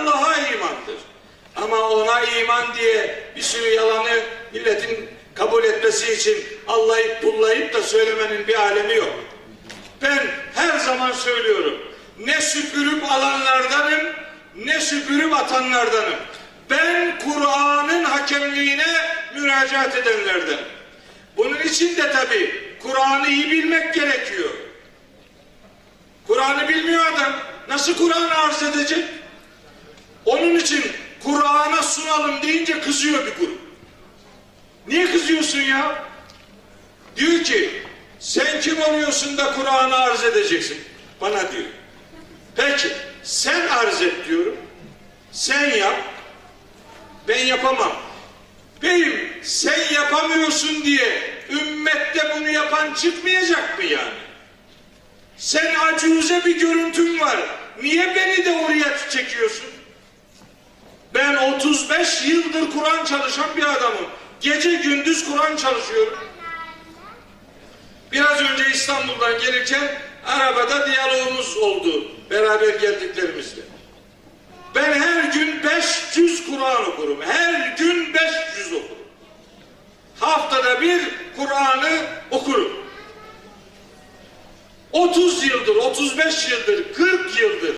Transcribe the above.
Allah'a imandır. Ama ona iman diye bir sürü yalanı milletin kabul etmesi için Allah'ı pullayıp da söylemenin bir alemi yok. Ben her zaman söylüyorum. Ne süpürüp alanlardanım, ne süpürüp atanlardanım. Ben Kur'an'ın hakemliğine müracaat edenlerden. Bunun için de tabii Kur'an'ı iyi bilmek gerekiyor. Kur'an'ı bilmiyor adam. Nasıl Kur'an'ı arz edecek? Onun için Kur'an'a sunalım deyince kızıyor bir grup. Niye kızıyorsun ya? Diyor ki sen kim oluyorsun da Kur'an'ı arz edeceksin? Bana diyor. Peki sen arz et diyorum. Sen yap. Ben yapamam. Beyim sen yapamıyorsun diye ümmette bunu yapan çıkmayacak mı yani? Sen acuze bir görüntün var. Niye beni de oraya çekiyorsun? Ben 35 yıldır Kur'an çalışan bir adamım. Gece gündüz Kur'an çalışıyorum. Biraz önce İstanbul'dan gelirken arabada diyalogumuz oldu beraber geldiklerimizde. Ben her gün 500 Kur'an okurum. Her gün 500 okurum. Haftada bir Kur'an'ı okurum. 30 yıldır, 35 yıldır, 40 yıldır